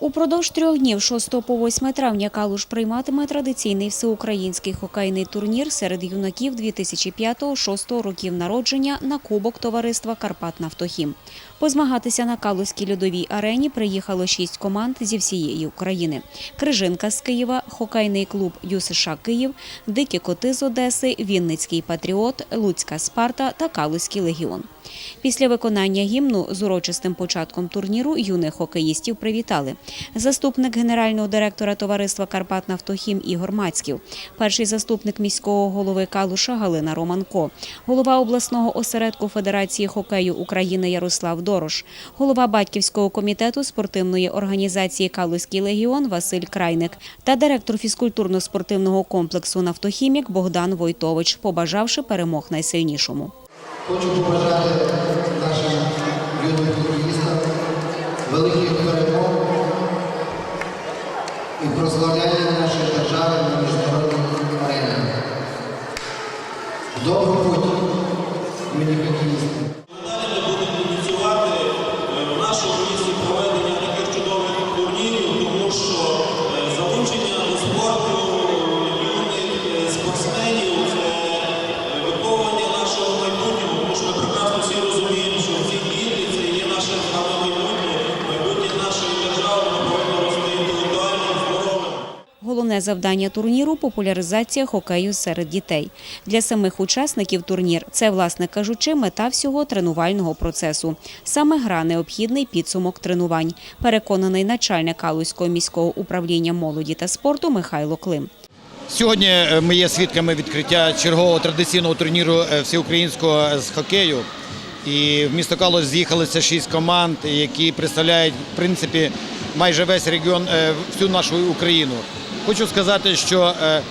Упродовж трьох днів 6 по 8 травня Калуш прийматиме традиційний всеукраїнський хокейний турнір серед юнаків 2005-2006 років народження на Кубок товариства Карпат Нафтохім. Позмагатися на Калузькій льодовій арені приїхало шість команд зі всієї України: Крижинка з Києва, хокейний клуб ЮСШ Київ, Дикі коти з Одеси, Вінницький Патріот, Луцька Спарта та Калузький легіон. Після виконання гімну з урочистим початком турніру юних хокеїстів привітали заступник генерального директора товариства Карпат Нафтохім Ігор Мацьків, перший заступник міського голови Калуша Галина Романко, голова обласного осередку Федерації хокею України Ярослав Дорош, голова батьківського комітету спортивної організації Калузький легіон Василь Крайник та директор фізкультурно-спортивного комплексу Нафтохімік Богдан Войтович, побажавши перемог найсильнішому. Хочу побажати нашим юним футболістам великих перемог і прославляння нашої держави на міжнародних аренах. Добрий Завдання турніру популяризація хокею серед дітей. Для самих учасників турнір це, власне кажучи, мета всього тренувального процесу. Саме гра необхідний підсумок тренувань. Переконаний начальник Калузького міського управління молоді та спорту Михайло Клим. Сьогодні е, ми є свідками відкриття чергового традиційного турніру е, всеукраїнського з хокею. І в місто Калуш з'їхалися шість команд, які представляють в принципі майже весь регіон, е, всю нашу Україну. Хочу сказати, що е,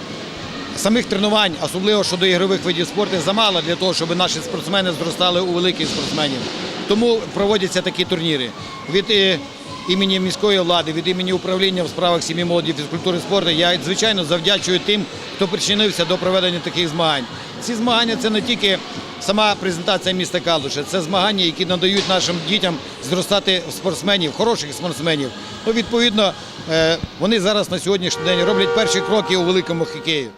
самих тренувань, особливо щодо ігрових видів спорту, замало для того, щоб наші спортсмени зростали у великих спортсменів. Тому проводяться такі турніри. Від е, імені міської влади, від імені управління в справах сім'ї молоді, фізкультури спорту, я звичайно завдячую тим, хто причинився до проведення таких змагань. Ці змагання це не тільки сама презентація міста Калуша, це змагання, які надають нашим дітям зростати спортсменів, хороших спортсменів. Ну, відповідно, е, вони зараз на сьогоднішній день роблять перші кроки у великому хокеї.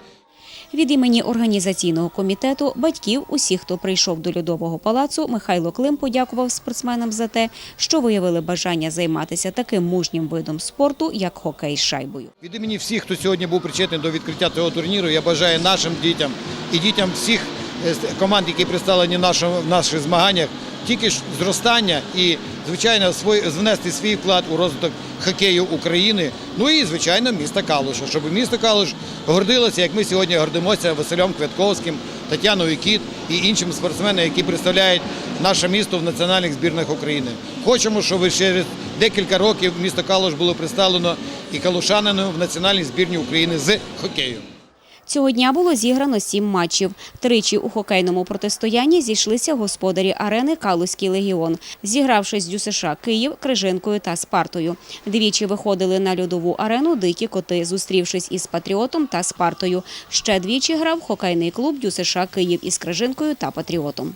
Від імені організаційного комітету, батьків, усіх, хто прийшов до льодового палацу, Михайло Клим подякував спортсменам за те, що виявили бажання займатися таким мужнім видом спорту, як хокей з шайбою. Від імені всіх, хто сьогодні був причетний до відкриття цього турніру, я бажаю нашим дітям і дітям всіх команд, які представлені в нашому- в наших змаганнях, тільки ж зростання і, звичайно, свій, внести свій вклад у розвиток хокею України. Ну і, звичайно, міста Калуша, щоб місто Калуш гордилося, як ми сьогодні гордимося Василем Квятковським, Тетяною Кіт і іншими спортсменами, які представляють наше місто в національних збірних України. Хочемо, щоб через декілька років місто Калуш було представлено і калушанину в національній збірні України з хокею. Цього дня було зіграно сім матчів. Тричі у хокейному протистоянні зійшлися господарі арени Калузький легіон, зігравшись з ДЮСШ Київ, Крижинкою та Спартою. Двічі виходили на льодову арену дикі коти, зустрівшись із Патріотом та Спартою. Ще двічі грав хокейний клуб ДЮСШ Київ із Крижинкою та Патріотом.